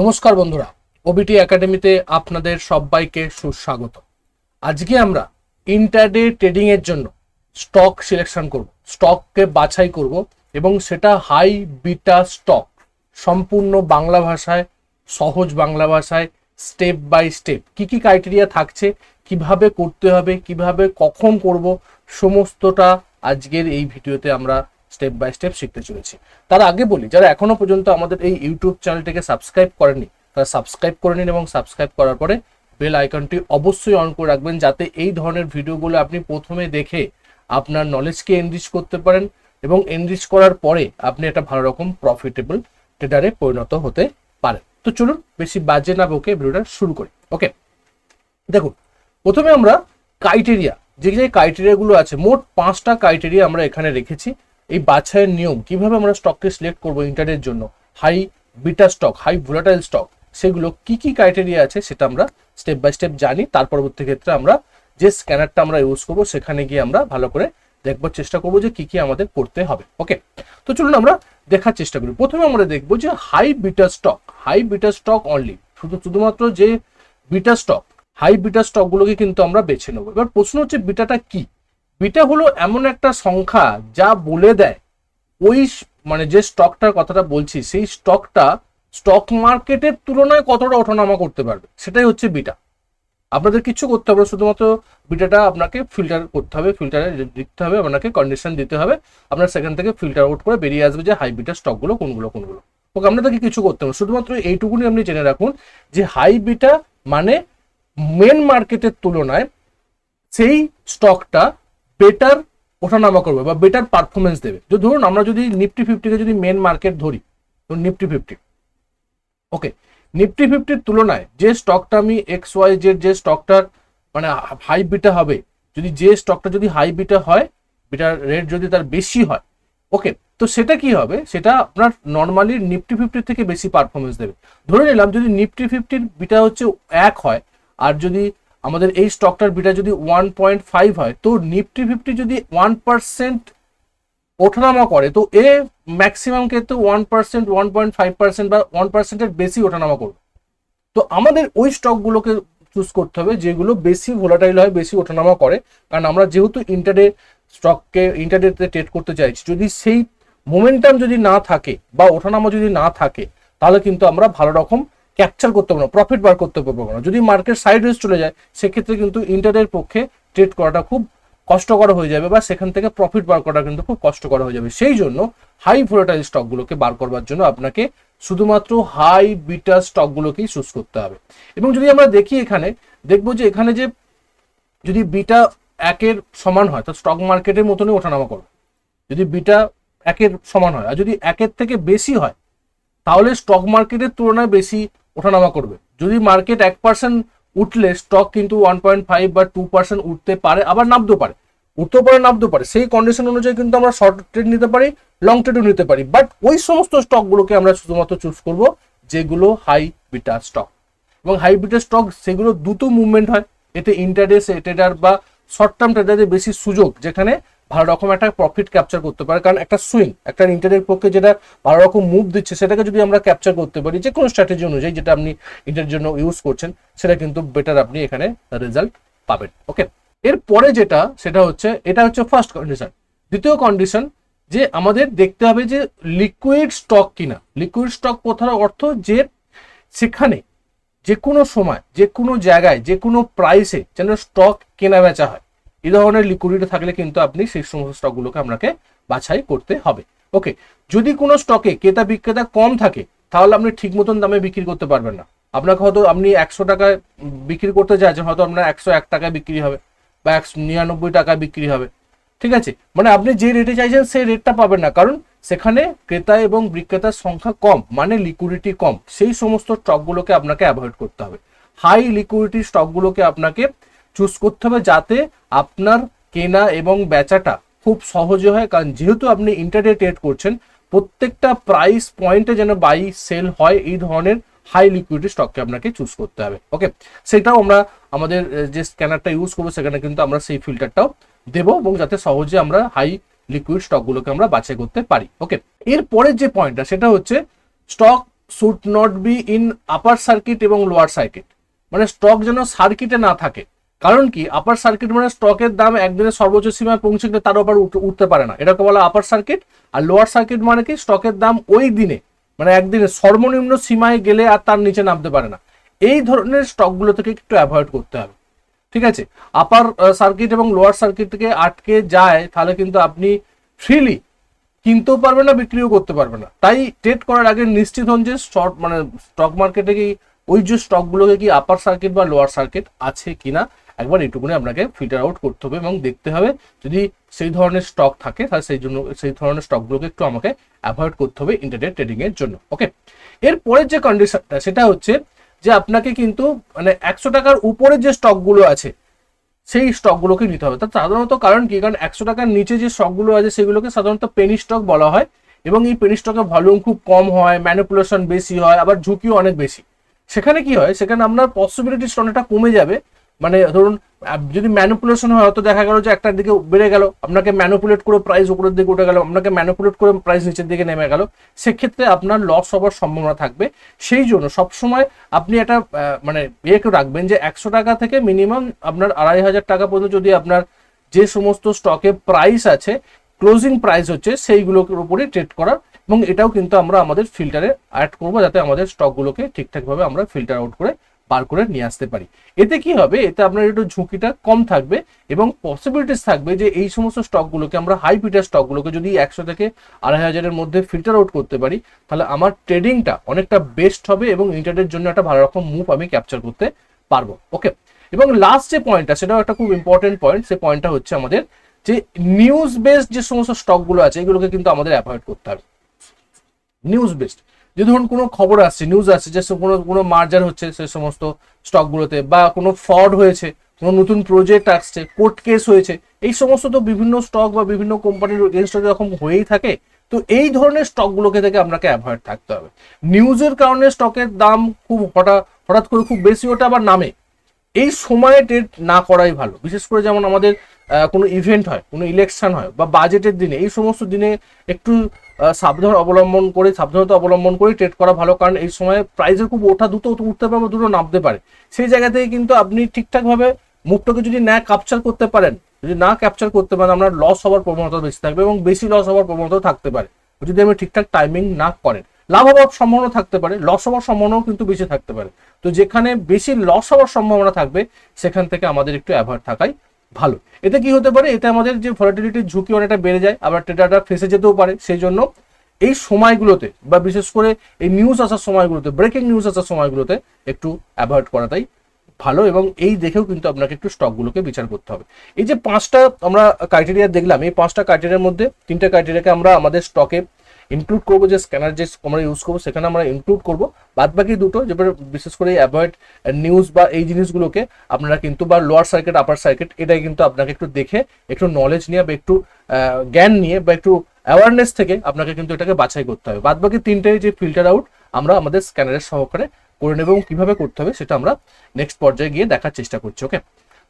নমস্কার বন্ধুরা ওবিটি একাডেমিতে আপনাদের সবাইকে সুস্বাগত। আজকে আমরা ইন্টারডে ট্রেডিং এর জন্য স্টক সিলেকশন করব স্টককে বাছাই করব এবং সেটা হাই বিটা স্টক সম্পূর্ণ বাংলা ভাষায়, সহজ বাংলা ভাষায় স্টেপ বাই স্টেপ কি কি ক্রাইটেরিয়া থাকছে, কীভাবে করতে হবে, কীভাবে কখন করব, সমস্তটা আজকের এই ভিডিওতে আমরা স্টেপ বাই স্টেপ শিখতে চলেছি। তার আগে বলি, যারা এখনও পর্যন্ত আমাদের এই ইউটিউব চ্যানেলটিকে সাবস্ক্রাইব করেনি, তারা সাবস্ক্রাইব করে নিন এবং সাবস্ক্রাইব করার পরে বেল আইকনটি অবশ্যই অন করে রাখবেন যাতে এই ধরনের ভিডিওগুলো আপনি প্রথমে দেখে আপনার নলেজকে এনরিচ করতে পারেন এবং এনরিচ করার পরে আপনি একটা ভালো রকম প্রফিটেবল ট্রেডারে পরিণত হতে পারেন। তো চলুন বেশি বাজে না বকে ভিডিওটা শুরু করি। ওকে দেখুন, প্রথমে আমরা ক্রাইটেরিয়া যে যে ক্রাইটেরিয়াগুলো আছে, মোট পাঁচটা ক্রাইটেরিয়া আমরা এখানে রেখেছি। এই বাছাইয়ের নিয়ম, কীভাবে আমরা স্টককে সিলেক্ট করব ইন্টারনেটের জন্য? High beta stock high volatile stock সেগুলো কি কি ক্রাইটেরিয়া আছে সেটা আমরা স্টেপ বাই স্টেপ জানি। তার পরবর্তী ক্ষেত্রে আমরা যে স্ক্যানারটা আমরা ইউজ করব, সেখানে গিয়ে আমরা ভালো করে দেখবার চেষ্টা করব যে কি কি আমাদের করতে হবে। ওকে তো চলুন আমরা দেখার চেষ্টা করি। প্রথমে আমরা দেখব যে high beta stock high beta stock only শুধু শুধুমাত্র যে বিটা স্টক হাই বিটা স্টকগুলোকে কিন্তু আমরা বেছে নেব। এবার প্রশ্ন হচ্ছে বিটাটা কি? বিটা হলো এমন একটা সংখ্যা যা বলে দেয় ওই মানে যে স্টকটার কথাটা বলছি, সেই স্টকটা স্টক মার্কেটের তুলনায় কতটা ওঠানামা করতে পারবে? সেটাই হচ্ছে বিটা। আপনাদের কিছু করতে হবে, শুধুমাত্র বিটাটা আপনাকে ফিল্টার করতে হবে, ফিল্টারে লিখতে হবে, আপনাকে কন্ডিশন দিতে হবে। আপনার সেখান থেকে ফিল্টার আউট করে বেরিয়ে আসবে যে হাই বিটা স্টকগুলো কোনগুলো কোনগুলো। ওকে, আপনাদেরকে কিছু করতে হবে, শুধুমাত্র এইটুকুনি আপনি জেনে রাখুন যে হাই বিটা মানে মেন মার্কেটের তুলনায় সেই স্টকটা বেটার ওঠানামা করবে বা বেটার পারফরমেন্স দেবে। তো ধরুন আমরা যদি নিফটি ফিফটিকে যদি মেন মার্কেট ধরি নিফটি ফিফটি ওকে নিফটি ফিফটির তুলনায় যে স্টকটা আমি এক্স ওয়াই জেড যে স্টকটার মানে হাই বিটা হবে, যদি যে স্টকটা যদি হাই বিটা হয় বিটার রেট যদি তার বেশি হয় ওকে তো সেটা কি হবে? সেটা আপনার নর্মালি নিফটি ফিফটির থেকে বেশি পারফরমেন্স দেবে। ধরে নিলাম যদি নিফটি ফিফটির বিটা হচ্ছে এক হয়, আর যদি আমাদের এই স্টকটার বিটা যদি ওয়ান পয়েন্ট ফাইভ হয়, তো নিফটি ফিফটি যদি ওয়ান পার্সেন্ট ওঠানামা করে, তো এ ম্যাক্সিমাম ক্ষেত্রে one percent one point five percent বা ওয়ান পার্সেন্টের বেশি ওঠানামা করবে। তো আমাদের ওই স্টকগুলোকে চুজ করতে হবে যেগুলো বেশি ভোলাটাইল হয়, বেশি ওঠানামা করে। কারণ আমরা যেহেতু ইন্টারডে স্টককে ইন্টারডেতে ট্রেড করতে চাইছি, যদি সেই মোমেন্টাম যদি না থাকে বা ওঠানামা যদি না থাকে, তাহলে কিন্তু আমরা ভালো রকম ক্যাপচার করতে পারব না প্রফিট বার করতে পারব না। যদি মার্কেট সাইড রেস চলে যায়, সেক্ষেত্রে কিন্তু ইন্টারডের পক্ষে ট্রেড করাটা খুব কষ্টকর হয়ে যাবে বা সেখান থেকে প্রফিট বার করা কিন্তু খুব কষ্টকর হয়ে যাবে। সেই জন্য হাই ভোলাটাইল স্টকগুলোকে বার করবার জন্য আপনাকে শুধুমাত্র হাই বিটা স্টকগুলোকেই চুজ করতে হবে। এবং যদি আমরা দেখি এখানে, দেখব যে এখানে যে যদি বিটা একের সমান হয়, তো স্টক মার্কেটের মতনই ওঠানামা করবে যদি বিটা একের সমান হয়, আর যদি একের থেকে বেশি হয়, তাহলে স্টক মার্কেটের তুলনায় বেশি ওঠানামা করবে। যদি মার্কেট এক পার্সেন্ট উঠলে স্টক কিন্তু ওয়ান পয়েন্ট ফাইভ বা টু পার্সেন্ট উঠতে পারে, আবার নামতেও পারে। উঠতেও পারে, নামতেও পারে। সেই কন্ডিশন অনুযায়ী কিন্তু আমরা শর্ট ট্রেড নিতে পারি লং ট্রেডও নিতে পারি। বাট ওই সমস্ত স্টকগুলোকে আমরা শুধুমাত্র চুজ করব যেগুলো হাই বিটা স্টক এবং হাই বিটা স্টক সেগুলো দ্রুত মুভমেন্ট হয়। এতে ইন্টারডে ট্রেডার বা শর্ট টার্ম ট্রেডারদের বেশি সুযোগ, যেখানে ভালো রকম একটা প্রফিট ক্যাপচার করতে পারে। কারণ একটা সুইং একটা ইন্টারনেট পক্ষে যেটা ভালো রকম মুভ দিচ্ছে, সেটাকে যদি আমরা ক্যাপচার করতে পারি যে কোনো স্ট্র্যাটেজি অনুযায়ী যেটা আপনি ইন্টারের জন্য ইউজ করছেন, সেটা কিন্তু বেটার আপনি এখানে রেজাল্ট পাবেন। ওকে এরপরে যেটা, সেটা হচ্ছে, এটা হচ্ছে ফার্স্ট কন্ডিশন দ্বিতীয় কন্ডিশন যে আমাদের দেখতে হবে যে লিকুইড স্টক কিনা। লিকুইড স্টক কোথাও অর্থ যে সেখানে যে কোনো সময় যে কোনো জায়গায় যে কোনো প্রাইসে যেন স্টক কেনা বেচা হয়। এই ধরনের লিকুইডিটি থাকলে কিন্তু আপনি সেই সমস্ত স্টকগুলোকে আপনাকে বাছাই করতে হবে। ওকে যদি কোনো স্টকে ক্রেতা বিক্রেতা কম থাকে, তাহলে আপনি ঠিক মতন দামে বিক্রি করতে পারবেন না। আপনাকে হয়তো আপনি একশো টাকায় বিক্রি করতে চাইছেন, হয়তো আপনার একশো এক টাকায় বিক্রি হবে বা একশো নিরানব্বই টাকায় বিক্রি হবে। ঠিক আছে? মানে আপনি যে রেটে চাইছেন, সেই রেটটা পাবেন না। কারণ সেখানে ক্রেতা এবং বিক্রেতার সংখ্যা কম মানে লিকুইডিটি কম। সেই সমস্ত স্টকগুলোকে আপনাকে অ্যাভয়েড করতে হবে। হাই লিকুইডিটি স্টকগুলোকে আপনাকে চুজ করতে হবে যাতে আপনার কেনা এবং বেচাটা খুব সহজে হয়। কারণ যেহেতু আপনি ইন্টারনেট ট্রেড করছেন, প্রত্যেকটা প্রাইস পয়েন্টে যেন বাই সেল হয়, এই ধরনের হাই লিকুইডিটি স্টককে আপনাকে চুজ করতে হবে। ওকে সেটাও আমরা আমাদের যে স্ক্যানারটা ইউজ করব, সেখানে কিন্তু আমরা সেই ফিল্টারটাও দেবো এবং যাতে সহজে আমরা হাই লিকুইড স্টকগুলোকে আমরা বাছাই করতে পারি। ওকে এরপরের যে পয়েন্টটা সেটা হচ্ছে stock should not be in upper circuit এবং লোয়ার সার্কিট মানে স্টক যেন সার্কিটে না থাকে। কারণ কি? আপার সার্কিট মানে স্টকের দাম একদিনে সর্বোচ্চ সীমায় পৌঁছে গেলে তার উপর উঠতে পারে না। এটাকে বলা আপার সার্কিট আর লোয়ার সার্কিট মানে কি? স্টকের দাম ওই দিনে মানে একদিনে সর্বনিম্ন সীমায় গেলে আর তার নিচে নামতে পারে না। এই ধরনের স্টকগুলো থেকে একটু অ্যাভয়েড করতে হবে। ঠিক আছে? আপার সার্কিট এবং লোয়ার সার্কিট থেকে আটকে যায়, তাহলে কিন্তু আপনি ফ্রিলি কিনতেও পারবেন না, বিক্রিও করতে পারবেন না। তাই ট্রেড করার আগে নিশ্চিত হন যে শর্ট মানে স্টক মার্কেটে কি ওই যে স্টকগুলোকে কি আপার সার্কিট বা লোয়ার সার্কিট আছে কিনা। একবার এইটুকুনি আপনাকে ফিল্টার আউট করতে হবে এবং দেখতে হবে যদি সেই ধরনের স্টক থাকে, তাহলে সেই জন্য, সেই ধরনের স্টকগুলোকে একটু আমাকে অ্যাভয়েড করতে হবে ইন্টারনেট ট্রেডিং এর জন্য ওকে এরপরের যে কন্ডিশনটা সেটা হচ্ছে যে আপনাকে কিন্তু মানে একশো টাকার উপরে যে স্টকগুলো আছে, সেই স্টকগুলোকে নিতে হবে। তা সাধারণত কারণ কি? কারণ একশো টাকার নিচে যে স্টকগুলো আছে, সেগুলোকে সাধারণত পেনি স্টক বলা হয় এবং এই পেনি স্টকের ভলিউম খুব কম হয় ম্যানিপুলেশন বেশি হয়, আবার ঝুঁকিও অনেক বেশি। সেখানে কি হয়? সেখানে আপনার পসিবিলিটিস অনেকটা কমে যাবে মানে ধরুন যদি ম্যানুপুলেশন হয়, হয়তো দেখা গেল যে একটার দিকে বেড়ে গেল, আপনাকে ম্যানিপুলেট করে প্রাইস উপরের দিকে উঠে গেল, আপনাকে ম্যানিপুলেট করে প্রাইস নিচের দিকে নেমে গেল, সেক্ষেত্রে আপনার লস হওয়ার সম্ভাবনা থাকবে। সেই জন্য সবসময় আপনি একটা মানে ইয়ে রাখবেন যে একশো টাকা থেকে মিনিমাম আপনার আড়াই হাজার টাকা পর্যন্ত যদি আপনার যে সমস্ত স্টকে প্রাইস আছে ক্লোজিং প্রাইস হচ্ছে, সেইগুলোর উপরে ট্রেড করার এবং এটাও কিন্তু আমরা আমাদের ফিল্টারে অ্যাড করব, যাতে আমাদের স্টকগুলোকে ঠিকঠাকভাবে আমরা ফিল্টার আউট করে বার করে নিয়ে আসতে পারি। এতে কি হবে? এতে আপনার একটু ঝুঁকিটা কম থাকবে এবং পসিবিলিটিস থাকবে যে এই সমস্ত স্টকগুলোকে আমরা হাই পিটার স্টকগুলোকে যদি একশো থেকে আড়াই হাজারের মধ্যে ফিল্টার আউট করতে পারি, তাহলে আমার ট্রেডিংটা অনেকটা বেস্ট হবে এবং ইন্টারনেটের জন্য একটা ভালো রকম মুভ আমি ক্যাপচার করতে পারব। ওকে এবং লাস্ট যে পয়েন্টটা সেটাও একটা খুব ইম্পর্টেন্ট পয়েন্ট সেই পয়েন্টটা হচ্ছে আমাদের যে নিউজ বেসড যে সমস্ত স্টকগুলো আছে, এগুলোকে কিন্তু আমাদের অ্যাভয়েড করতে হবে। নিউজ বেসড যে ধরুন কোনো খবর আসছে নিউজ আসছে যে কোনো কোনো মার্জার হচ্ছে সে সমস্ত স্টকগুলোতে বা কোনো ফ্রড হয়েছে, কোনো নতুন প্রজেক্ট আসছে কোর্ট কেস হয়েছে, এই সমস্ত তো বিভিন্ন স্টক বা বিভিন্ন কোম্পানির এগেনস্টে যখন হয়েই থাকে। তো এই ধরনের স্টকগুলোকে থেকে আপনাকে অ্যাভয়েড থাকতে হবে। নিউজের কারণে স্টকের দাম খুব হঠাৎ হঠাৎ করে খুব বেশি, ওটা আবার নামে। এই সময়ে ট্রেড না করাই ভালো। বিশেষ করে যেমন আমাদের কোনো ইভেন্ট হয়, কোনো ইলেকশন হয় বা বাজেটের দিনে, এই সমস্ত দিনে একটু সাবধান অবলম্বন করে, সাবধানতা অবলম্বন করে ট্রেড করা ভালো। কারণ এই সময় প্রাইসের খুব ওঠা দ্রুত উঠতে পারে বা দ্রুত নামতে পারে। সেই জায়গা থেকে কিন্তু আপনি ঠিকঠাকভাবে মুভটাকে যদি না ক্যাপচার করতে পারেন, যদি না ক্যাপচার করতে পারেন, আপনার লস হওয়ার প্রবণতা বেশি থাকবে এবং বেশি লস হওয়ার প্রবণতা থাকতে পারে। যদি আপনি ঠিকঠাক টাইমিং না করেন, লাভ হওয়ার সম্ভাবনা থাকতে পারে লস হওয়ার সম্ভাবনাও কিন্তু বেশি থাকতে পারে। তো যেখানে বেশি লস হওয়ার সম্ভাবনা থাকবে, সেখান থেকে আমাদের একটু অ্যাভয়েড থাকাই ভালো। এতে কি হতে পারে? এতে আমাদের যে ভলাটিলিটির ঝুঁকি অনেকটা বেড়ে যায়, আবার ট্রেডারটা ফেসে যেতেও পারে। সেই জন্য এই সময়গুলোতে বা বিশেষ করে এই নিউজ আসার সময়গুলোতে ব্রেকিং নিউজ আসার সময়গুলোতে একটু অ্যাভয়েড করাটাই ভালো এবং এই দেখেও কিন্তু আপনাকে একটু স্টকগুলোকে বিচার করতে হবে। এই যে পাঁচটা আমরা ক্রাইটেরিয়া দেখলাম, এই পাঁচটা ক্রাইটেরিয়ার মধ্যে তিনটা ক্রাইটেরিয়াকে আমরা আমাদের স্টকে ইনক্লুড করব যে স্ক্যানার যে আমরা ইউজ করব, সেখানে আমরা ইনক্লুড করব। বাদ বাকি দুটো যেটা বিশেষ করে অ্যাভয়েড নিউজ বা এই জিনিসগুলোকে আপনারা কিন্তু বা লোয়ার সার্কিট আপার সার্কিট এটাই কিন্তু আপনাকে একটু দেখে, একটু নলেজ নিয়ে বা একটু জ্ঞান নিয়ে বা একটু অ্যাওয়ারনেস থেকে আপনাকে কিন্তু এটাকে বাছাই করতে হবে। বাদ বাকি তিনটে যে ফিল্টার আউট আমরা আমাদের স্ক্যানারের সহকারে করে নেব এবং কীভাবে করতে হবে, সেটা আমরা নেক্সট পর্যায়ে গিয়ে দেখার চেষ্টা করছি ওকে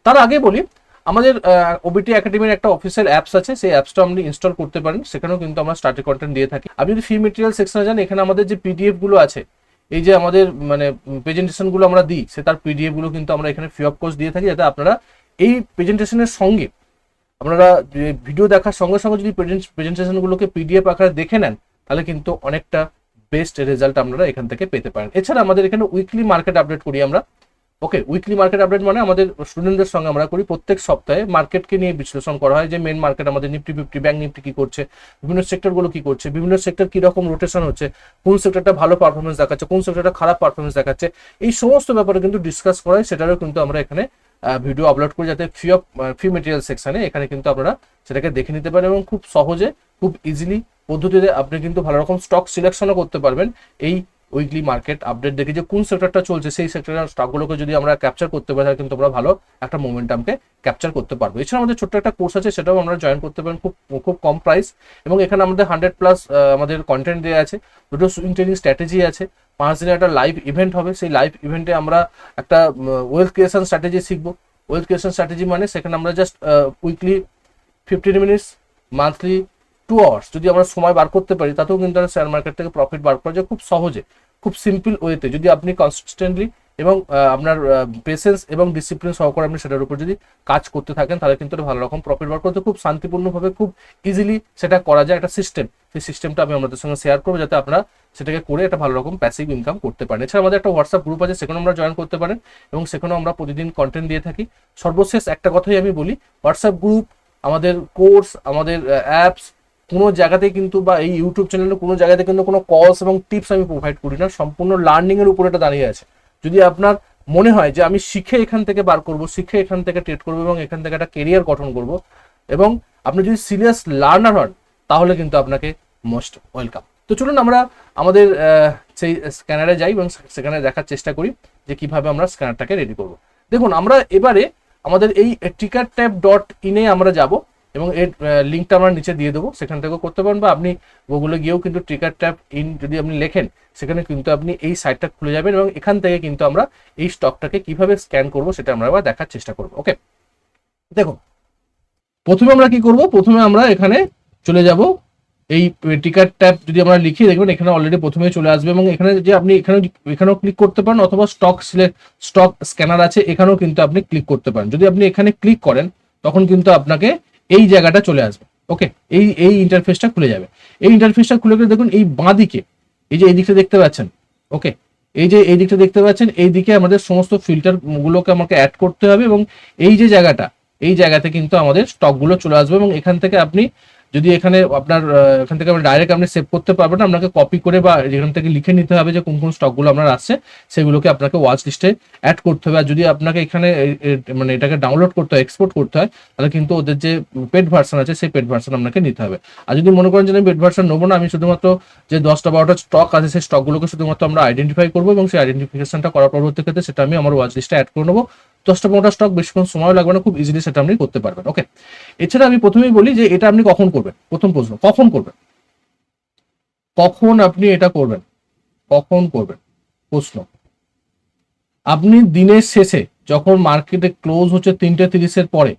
তার আগে বলি আমাদের ওবিটি একাডেমির একটা অফিসিয়াল অ্যাপস আছে, সেই অ্যাপসটা আপনি ইনস্টল করতে পারেন, সেখানেও কিন্তু আমরা স্টার্টি কন্টেন্ট দিয়ে থাকি। আপনি যদি ফি মেটেরিয়াল সেকশনে যান, এখানে আমাদের যে পিডিএফগুলো আছে, এই যে আমাদের মানে প্রেজেন্টেশনগুলো আমরা দিই, সে তার পিডিএফগুলো কিন্তু আমরা এখানে ফ্রি অফ কোর্স দিয়ে থাকি, যাতে আপনারা এই প্রেজেন্টেশনের সঙ্গে, আপনারা ভিডিও দেখার সঙ্গে সঙ্গে যদি প্রেজেন্টেশনগুলোকে পিডিএফ আকারে দেখে নেন, তাহলে কিন্তু অনেকটা বেস্ট রেজাল্ট আপনারা এখান থেকে পেতে পারেন। এছাড়া আমাদের এখানে উইকলি মার্কেট আপডেট করি আমরা। ওকে উইকলি মার্কেট আপডেট মানে আমাদের স্টুডেন্টদের সঙ্গে আমরা করি। প্রত্যেক সপ্তাহে মার্কেটকে নিয়ে বিশ্লেষণ করা হয় যে মেন মার্কেট আমাদের নিফটি ফিফটি ব্যাংক নিফটি কি করছে, বিভিন্ন সেক্টরগুলো কি করছে, বিভিন্ন সেক্টর কি রকম রোটেশন হচ্ছে, কোন সেক্টরটা ভালো পারফরমেন্স দেখাচ্ছে, কোন সেক্টরটা খারাপ পারফরমেন্স দেখাচ্ছে, এই সমস্ত ব্যাপারে কিন্তু ডিসকাস করা হয়। সেটারও কিন্তু আমরা এখানে ভিডিও আপলোড করি যাতে ফ্রি অফ ফ্রি মেটেরিয়াল সেকশনে এখানে কিন্তু আপনারা সেটাকে দেখে নিতে পারেন এবং খুব সহজে, খুব ইজিলি পদ্ধতিতে আপনি কিন্তু ভালো রকম স্টক সিলেকশনও করতে পারবেন। এই উইকলি মার্কেট আপডেট দেখে যে কোন সেক্টরটা চলছে, সেই সেক্টরের স্টকগুলোকে যদি আমরা ক্যাপচার করতে পারি, তাহলে কিন্তু আমরা ভালো একটা মোমেন্টামকে ক্যাপচার করতে পারব। এছাড়া আমাদের ছোট্ট একটা কোর্স আছে, সেটাও আমরা জয়েন করতে পারেন খুব খুব কম প্রাইস এবং এখানে আমাদের হান্ড্রেড প্লাস আমাদের কন্টেন্ট দেওয়া আছে। দুটো সুইং ট্রেনিং স্ট্র্যাটেজি আছে। পাঁচ দিনের একটা লাইভ ইভেন্ট হবে। সেই লাইভ ইভেন্টে আমরা একটা ওয়েলথ ক্রিয়েশন স্ট্র্যাটেজি শিখব। ওয়েলথ ক্রিয়েশন স্ট্র্যাটেজি মানে সেখানে আমরা just weekly fifteen minutes monthly two hours যদি আমরা সময় বার করতে পারি, তাতেও কিন্তু আমরা শেয়ার মার্কেট থেকে প্রফিট বার করা যায় খুব সহজে, খুব সিম্পল ওয়েতে যদি আপনি কনসিস্টেন্টলি এবং আপনার পেশেন্স এবং ডিসিপ্লিন সহকারে আপনি সেটার উপর যদি কাজ করতে থাকেন, তাহলে কিন্তু ভালো রকম প্রফিট বার করতে খুব শান্তিপূর্ণভাবে খুব ইজিলি সেটা করা যায় একটা সিস্টেম সেই সিস্টেমটা আমি আমাদের সঙ্গে শেয়ার করব যাতে আপনারা সেটাকে করে একটা ভালো রকম প্যাসিভ ইনকাম করতে পারেন। এছাড়া আমাদের একটা হোয়াটসঅ্যাপ গ্রুপ আছে সেখানে আমরা জয়েন করতে পারেন এবং সেখানেও আমরা প্রতিদিন কন্টেন্ট দিয়ে থাকি। সর্বশেষ একটা কথাই আমি বলি হোয়াটসঅ্যাপ গ্রুপ আমাদের কোর্স আমাদের অ্যাপস কোনো জায়গাতে কিন্তু বা এই ইউটিউব চ্যানেলে কোনো জায়গাতে কিন্তু কোনো কলস এবং টিপস আমি প্রোভাইড করি না। সম্পূর্ণ লার্নিং এর উপর এটা দাঁড়িয়ে আছে। যদি আপনার মনে হয় যে আমি শিখে এখান থেকে বার করব, শিখে এখান থেকে ট্রেড করব এবং এখান থেকে একটা কেরিয়ার গঠন করব এবং আপনি যদি সিরিয়াস লার্নার হন, তাহলে কিন্তু আপনাকে মোস্ট ওয়েলকাম তো চলুন আমরা আমাদের সেই স্ক্যানারে যাই এবং সেখানে দেখার চেষ্টা করি যে কীভাবে আমরা স্ক্যানারটাকে রেডি করব। দেখুন, আমরা এবারে আমাদের এই টিকার ট্যাব ডট ইনে আমরা যাব। এবং এর লিঙ্কটা আমরা নিচে দিয়ে দেবো। সেখান থেকেও করতে পারেন বা আপনি গুগলে গিয়েও কিন্তু ট্রিকার ট্যাপ ইন যদি আপনি লেখেন, সেখানে কিন্তু আপনি এই সাইটটা খুলে যাবেন এবং এখান থেকে কিন্তু আমরা এই স্টকটাকে কীভাবে স্ক্যান করব সেটা আমরা এবার দেখার চেষ্টা করব ওকে দেখুন, প্রথমে আমরা কি করব? প্রথমে আমরা এখানে চলে যাব। এই টিকার ট্যাপ যদি আমরা লিখি, দেখবেন এখানে অলরেডি প্রথমে চলে আসবে এবং এখানে যে আপনি এখানে, এখানেও ক্লিক করতে পারেন অথবা স্টক সিলেক্ট স্টক স্ক্যানার আছে, এখানেও কিন্তু আপনি ক্লিক করতে পারেন। যদি আপনি এখানে ক্লিক করেন, তখন কিন্তু আপনাকে এই জায়গাটা চলে আসবে ওকে এই এই ইন্টারফেসটা খুলে যাবে। এই ইন্টারফেসটা খুলে গেলে দেখুন এই বাঁ দিকে, এই যে এই দিকটা দেখতে পাচ্ছেন ওকে এই যে এই দিকটা দেখতে পাচ্ছেন, এই দিকে আমাদের সমস্ত ফিল্টার গুলোকে আমাকে অ্যাড করতে হবে এবং এই যে জায়গাটা, এই জায়গাতে কিন্তু আমাদের স্টকগুলো চলে আসবে এবং এখান থেকে আপনি যদি এখানে আপনার এখান থেকে ডাইরেক্ট আপনি সেভ করতে পারবেন না আপনাকে কপি করে বা এখান থেকে লিখে নিতে হবে যে কোন কোন স্টকগুলো আপনার আসছে সেগুলোকে আপনাকে ওয়াচ লিস্টে অ্যাড করতে হবে। আর যদি আপনাকে এখানে মানে এটাকে ডাউনলোড করতে হয় এক্সপোর্ট করতে হয়, তাহলে কিন্তু ওদের যে পেড ভার্সন আছে, সেই পেড ভার্সন আপনাকে নিতে হবে। আর যদি মনে করেন যে আমি পেড ভার্সন নেব না, আমি শুধুমাত্র যে দশটা বারোটা স্টক আছে, সেই স্টকগুলোকে শুধুমাত্র আমরা আইডেন্টিফাই করব এবং সেই আইডেন্টিফিকেশনটা করার পরবর্তী ক্ষেত্রে সেটা আমি আমার ওয়াচ লিস্টে অ্যাড করে নেব। দশটা পনেরোটা স্টক বেশিক্ষণ সময় লাগবে না, খুব ইজিলি সেটা আপনি করতে পারবেন ওকে এছাড়া আমি প্রথমেই বলি যে এটা আপনি কখন করবেন? প্রথম প্রশ্ন, কখন করবেন? কখন আপনি এটা করবেন? কখন করবেন? প্রশ্ন, আপনি দিনের শেষে যখন মার্কেটে ক্লোজ হচ্ছে তিনটে তিরিশের পরে,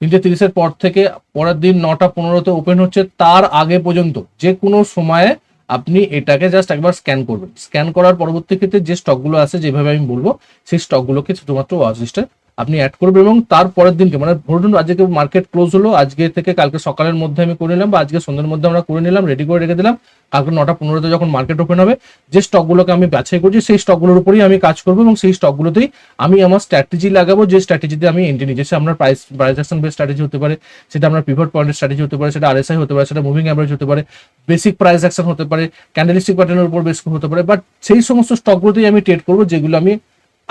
তিনটে তিরিশের পর থেকে পরের দিন নটা পনেরোতে ওপেন হচ্ছে, তার আগে পর্যন্ত যে কোনো সময়ে আপনি এটাকে জাস্ট একবার স্ক্যান করবেন। স্ক্যান করার পরবর্তী ক্ষেত্রে যে স্টকগুলো আছে, যেভাবে আমি বলব, সেই স্টকগুলোকে শুধুমাত্র ওয়াচ লিস্টে আপনি অ্যাড করবেন এবং তার পরের দিনকে মানে ধরুন আজকে মার্কেট ক্লোজ হলো, আজকে থেকে কালকে সকালের মধ্যে আমি করে নিলাম বা আজকে সন্ধ্যের মধ্যে আমরা করে নিলাম রেডি করে রেখে দিলাম, কালকে নটা পনেরোতে যখন মার্কেট ওপেন হবে, যে স্টকগুলোকে আমি বাছাই করছি, সেই স্টকগুলোর উপরেই আমি কাজ করব এবং সেই স্টকগুলোতেই আমি আমার স্ট্র্যাটেজি লাগাবো, যে স্ট্র্যাটেজিতে আমি এন্ট্রি নিচ্ছি সে আপনার price price action base strategy হতে পারে, সেটা আপনার পিভট পয়েন্টের স্ট্র্যাটেজি হতে পারে, সেটা আরএসআই হতে পারে, সেটা মুভিং অ্যাভারেজ হতে পারে বেসিক প্রাইস অ্যাকশন হতে পারে ক্যান্ডেলিস্টিক প্যাটার্নের উপর বেস হতে পারে বাট সেই সমস্ত স্টকগুলোতেই আমি ট্রেড করব, যেগুলো আমি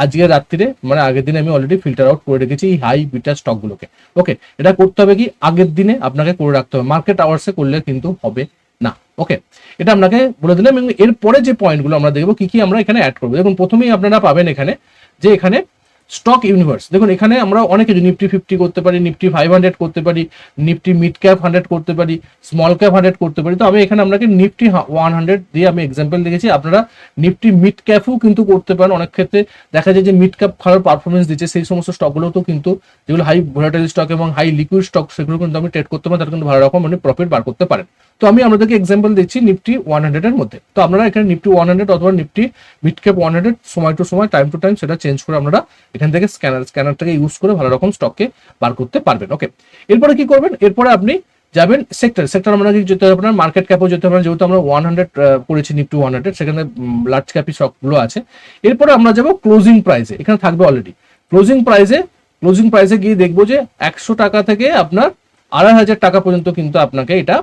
আজকে রাত্রিরে মানে আগের দিনে আমি অলরেডি ফিল্টার আউট করে রেখেছি এই হাই বিটার স্টকগুলোকে ওকে এটা করতে হবে কি? আগের দিনে আপনাকে করে রাখতে হবে। মার্কেট আওয়ার্সে করলে কিন্তু হবে না। ওকে এটা আপনাকে বলে দিলাম এবং এরপরে যে পয়েন্টগুলো আমরা দেখব, কি কি আমরা এখানে অ্যাড করব। দেখুন, প্রথমেই আপনারা পাবেন এখানে যে এখানে স্টক ইউনিভার্স দেখুন, এখানে আমরা অনেক কিছু নিফটি ফিফটি করতে পারি নিফটি ফাইভ হান্ড্রেড করতে পারি নিফটি মিড ক্যাপ হান্ড্রেড করতে পারি স্মল ক্যাপ হান্ড্রেড করতে পারি, তো আমি এখানে আপনাকে নিফটি ওয়ান হান্ড্রেড দিয়ে আমি এক্সাম্পল দেখেছি। আপনারা নিফটি মিড ক্যাপও কিন্তু করতে পারেন। অনেক ক্ষেত্রে দেখা যায় যে মিড ক্যাপ ভালো পারফরমেন্স দিচ্ছে, সেই সমস্ত স্টকগুলোতেও কিন্তু যেগুলো হাই ভোলাটাইল স্টক এবং হাই লিকুইড স্টক সেগুলো কিন্তু আমি ট্রেড করতে পারেন, তারা কিন্তু ভালো রকম মানে প্রফিট বার করতে পারেন। তো আমি আপনাদেরকে এক্সাম্পল দিচ্ছি নিফটি ওয়ান হান্ড্রেড এর মধ্যে। তো আপনারা এখানে নিফটি ওয়ান হান্ড্রেড অথবা Nifty mid cap one hundred সময় টু সময় টাইম টু টাইম সেটা চেঞ্জ করে আপনারা এখান থেকে স্ক্যানার স্ক্যানারটাকে ইউজ করে ভালো রকম স্টককে বার করতে পারবেন ওকে এরপরে কি করবেন? এরপরে আপনি যাবেন সেক্টর সেক্টর আমরা যেতে হবে আপনার? মার্কেট ক্যাপও যেতে হবে, যেহেতু আমরা ওয়ান হান্ড্রেড করেছি নিফটি ওয়ান হান্ড্রেড সেখানে লার্জ ক্যাপি স্টকগুলো আছে। এরপরে আমরা যাব ক্লোজিং প্রাইসে এখানে থাকবে অলরেডি ক্লোজিং প্রাইসে ক্লোজিং প্রাইসে গিয়ে দেখব যে একশো টাকা থেকে আপনার আড়াই হাজার টাকা পর্যন্ত কিন্তু আপনাকে এটা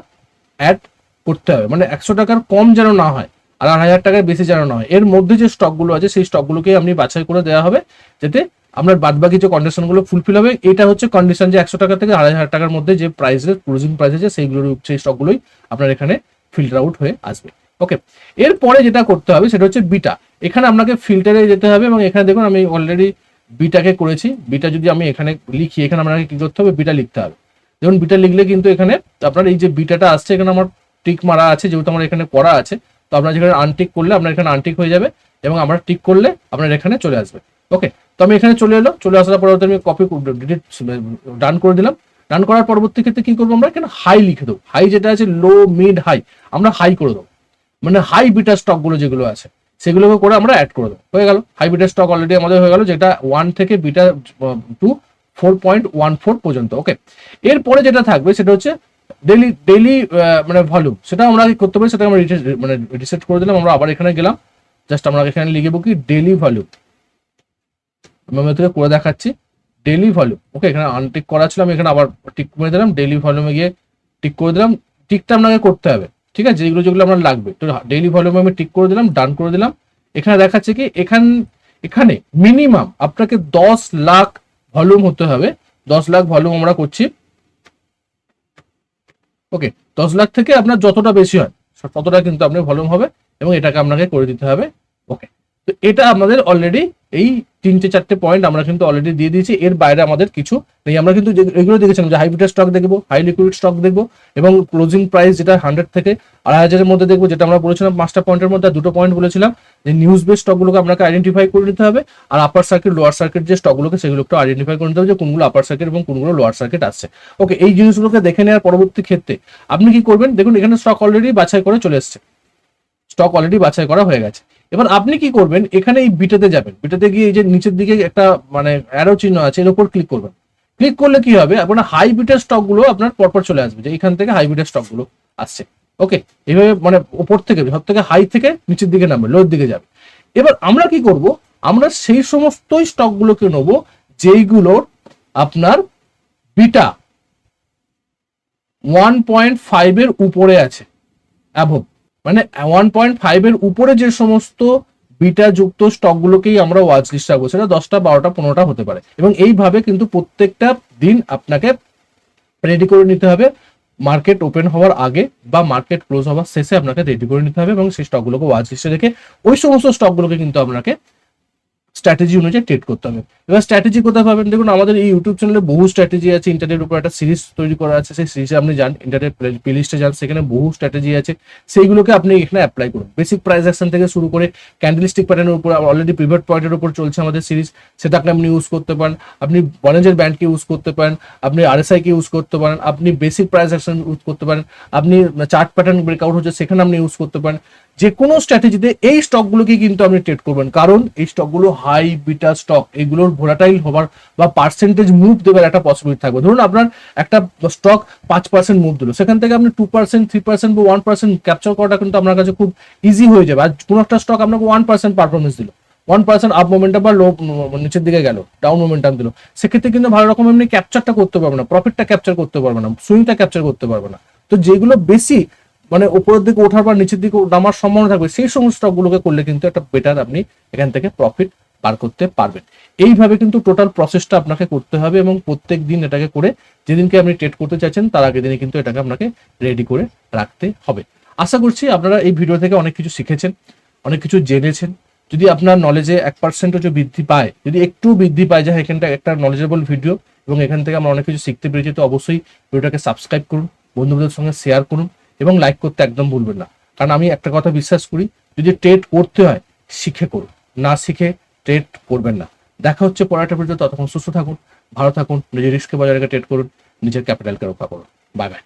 অ্যাড করতে হবে। মানে একশো টাকার কম যেন না হয়, আর আড়াই হাজার টাকার বেশি যেন না হয়। এর মধ্যে যে স্টকগুলো আছে, সেই স্টকগুলোকে আপনি বাছাই করে দেওয়া হবে, যাতে আপনার বাদবাকি যে কন্ডিশনগুলো ফুলফিল হবে, এটা হচ্ছে কন্ডিশন যে একশো টাকা থেকে আড়াই হাজার টাকার মধ্যে যে প্রাইসের ক্লোজিং প্রাইস আছে সেইগুলোর সেই স্টকগুলোই আপনার এখানে ফিল্টার আউট হয়ে আসবে। ওকে এরপরে যেটা করতে হবে, সেটা হচ্ছে বিটা। এখানে আপনাকে ফিল্টারে যেতে হবে, এবং এখানে দেখুন আমি অলরেডি বিটাকে করেছি। বিটা যদি আমি এখানে লিখি, এখানে আপনাকে কি করতে হবে? বিটা লিখতে হবে। দেখুন বিটা লিখলে কিন্তু এখানে আপনার এই যে বিটাটা আসছে, এখানে আমার টিক মারা আছে, যেহেতু আমার এখানে করা আছে, তো আপনার যেখানে আনটিক করলে আপনার এখানে আনটিক হয়ে যাবে এবং আমরা টিক করলে আপনার এখানে চলে আসবে। ওকে তো আমি এখানে চলে এলো, চলে আসার পরে আমি কপি ডিলিট ডান করে দিলাম। ডান করার পরবর্তী ক্ষেত্রে কি করব আমরা? এখানে হাই লিখে দেবো। হাই যেটা আছে লো মিড হাই আমরা হাই করে দেবো। মানে হাই বিটা স্টকগুলো যেগুলো আছে, সেগুলোকে করে আমরা অ্যাড করে দেবো। হয়ে গেল। হাইব্রিডের স্টক অলরেডি আমাদের হয়ে গেল, যেটা ওয়ান থেকে beta two four point one four পর্যন্ত ওকে এরপরে যেটা থাকবে সেটা হচ্ছে ডেলি ডেলি মানে ভলিউম সেটা আমরা করতে পারি? সেটা আমরা মানে রিসেট করে দিলাম, আমরা আবার এখানে গেলাম। জাস্ট আমরা এখানে লিখব কি ডেলি ভলিউম আমি আপনাদেরকে করে দেখাচ্ছি। ডেলি ভলিউম ওকে এখানে আনটিক করা ছিল, আমি এখানে আবার টিক করে দিলাম। ডেলি ভলিউমে গিয়ে টিক করে দিলাম। টিকটা আপনাকে করতে হবে, ঠিক আছে? যেগুলো যেগুলো আপনার লাগবে। তো ডেলি ভলিউমে আমি টিক করে দিলাম ডান করে দিলাম। এখানে দেখাচ্ছে কি, এখান, এখানে মিনিমাম আপনাকে দশ লাখ ভলিউম হতে হবে। দশ লাখ ভলিউম আমরা করছি। ওকে, দশ লাখ থেকে আপনার যতটা বেশি হয়, ততটা কিন্তু আপনার ভলিউম হবে এবং এটাকে আপনাকে করে দিতে হবে। ওকে। তো এটা আমাদের অলরেডি এই তিনটে চারটে পয়েন্ট আমরা কিন্তু অলরেডি দিয়ে দিয়েছি। এর বাইরে আমাদের কিছু নেই। আমরা কিন্তু এগুলো দেখেছিলাম যে হাইব্রিড স্টক দেখব হাই লিকুইড স্টক দেখব এবং ক্লোজিং প্রাইস যেটা হান্ড্রেড থেকে আড়াই হাজারের মধ্যে দেখব, যেটা আমরা বলেছিলাম পাঁচটা পয়েন্টের মধ্যে দুটো পয়েন্ট বলেছিলাম। যে নিউজ বেস স্টকগুলোকে আপনাকে আইডেন্টিফাই করে নিতে হবে আর আপার সার্কিট লোয়ার সার্কিট যে স্টকগুলোকে সেগুলো একটু আইডেন্টিফাই করে নিতে হবে যে কোনগুলো আপার সার্কিট এবং কোনগুলো লোয়ার সার্কিট আসছে ওকে এই জিনিসগুলোকে দেখে নেওয়ার পরবর্তী ক্ষেত্রে আপনি কি করবেন? দেখুন, এখানে স্টক অলরেডি বাছাই করে চলে এসছে। স্টক অলরেডি বাছাই করা হয়ে গেছে। এবার আপনি কি করবেন, এখানে এই বিটাতে যাবেন। বিটাতে গিয়ে এই যে নিচের দিকে একটা মানে অ্যারো চিহ্ন আছে, এর উপর ক্লিক করবেন। ক্লিক করলে কি হবে, আপনার হাই বিটের স্টকগুলো আপনার পরপর চলে আসবে, যে এখান থেকে হাই বিটের স্টকগুলো আসছে। ওকে এইভাবে মানে উপর থেকে, সব থেকে হাই থেকে নিচের দিকে নামবে লোর দিকে যাবে। এবার আমরা কি করব, আমরা সেই সমস্তই স্টক গুলোকে নেব, যেইগুলোর আপনার বিটা ওয়ান পয়েন্ট ফাইভের উপরে আছে অ্যাভব মানে ওয়ান পয়েন্ট ফাইভের উপরে যে সমস্ত বিটা যুক্ত স্টকগুলোকেই আমরা ওয়াচ লিস্ট রাখব, সেটা দশটা, বারোটা, পনেরোটা হতে পারে। এবং এইভাবে কিন্তু প্রত্যেকটা দিন আপনাকে রেডি করে নিতে হবে। মার্কেট ওপেন হওয়ার আগে বা মার্কেট ক্লোজ হওয়ার শেষে আপনাকে রেডি করে নিতে হবে এবং সেই স্টকগুলোকে ওয়াচ লিস্টে রেখে ওই সমস্ত স্টকগুলোকে কিন্তু আপনাকে স্ট্র্যাটেজি অনুযায়ী ট্রেড করতে হবে। এবার স্ট্র্যাটেজি কোথায় পাবেন? দেখুন, আমাদের এই ইউটিউব চ্যানেলে বহু স্ট্র্যাটেজি আছে। ইন্টারনেটের উপর একটা সিরিজ তৈরি করা আছে। সেই সিরিজে আপনি যান ইন্টারনেট প্লেলিস্টে যান, সেখানে বহু স্ট্র্যাটেজি আছে। সেইগুলোকে আপনি এখানে অ্যাপ্লাই করুন। বেসিক প্রাইস অ্যাকশন থেকে শুরু করে ক্যান্ডেলস্টিক প্যাটার্নের উপর অলরেডি পিভট পয়েন্টের উপর চলছে আমাদের সিরিজ সেটাকে আপনি ইউজ করতে পারেন। আপনি বনেজের ব্যান্ডকে ইউজ করতে পারেন। আপনি আরএসআই কে ইউজ করতে পারেন। আপনি বেসিক প্রাইস অ্যাকশন ইউজ করতে পারেন। আপনি চার্ট প্যাটার্ন ব্রেকআউট হচ্ছে, সেখানে আপনি ইউজ করতে পারেন। যে কোনো স্ট্র্যাটেজিতে এই স্টকগুলোকে কিন্তু আপনি ট্রেড করবেন। কারণ এই স্টকগুলো হাই বিটা স্টক এগুলোর ভোলাটাইল হবার বা পার্সেন্টেজ মুভ দেবার একটা পসিবিলিটি থাকবে। ধরুন আপনার একটা স্টক পাঁচ পার্সেন্ট মুভ দিল, সেখান থেকে আপনি টু পার্সেন্ট থ্রি পার্সেন্ট বা ওয়ান পার্সেন্ট ক্যাপচার করাটা কিন্তু আপনার কাছে খুব ইজি হয়ে যাবে। আর কোনো একটা স্টক আপনাকে ওয়ান পার্সেন্ট পারফরমেন্স দিল। ওয়ান পার্সেন্ট আপ মোমেন্টাম বা লো নিচের দিকে গেল ডাউন মোমেন্টাম দিল। সেক্ষেত্রে কিন্তু ভালো রকম এমনি ক্যাপচারটা করতে পারবে না প্রফিটটা ক্যাপচার করতে পারবে না সুইংটা ক্যাপচার করতে পারবে না। তো যেগুলো বেশি মানে উপরের দিকে ওঠার বা নিচের দিকে নামার সম্ভাবনা থাকবে সেই সমস্ত স্টকগুলোকে করলে কিন্তু একটা বেটার আপনি এখান থেকে প্রফিট বার করতে পারবেন। এইভাবে কিন্তু টোটাল প্রসেসটা আপনাকে করতে হবে এবং প্রত্যেক দিন এটাকে করে যেদিনকে আপনি ট্রেড করতে চাইছেন তার আগের দিনে কিন্তু এটাকে আপনাকে রেডি করে রাখতে হবে। আশা করছি আপনারা এই ভিডিও থেকে অনেক কিছু শিখেছেন অনেক কিছু জেনেছেন। যদি আপনার নলেজে এক পার্সেন্টও যে বৃদ্ধি পায় যদি একটু বৃদ্ধি পায় যে হ্যাঁ, এখানটা একটা নলেজেবল ভিডিও এবং এখান থেকে আমরা অনেক কিছু শিখতে পেরেছি তো অবশ্যই ভিডিওটাকে সাবস্ক্রাইব করুন বন্ধুদের সঙ্গে শেয়ার করুন। এবং লাইক করতে একদম ভুলবেন না। কারণ আমি একটা কথা বিশ্বাস করি, যদি ট্রেড করতে হয়, শিখে করুন। না শিখে ট্রেড করবেন না। দেখা হচ্ছে পড়াটা পর্যন্ত ততক্ষণ সুস্থ থাকুন, ভালো থাকুন, নিজের রিস্কে রেখে ট্রেড করুন, নিজের ক্যাপিটালকে রক্ষা করুন। Bye bye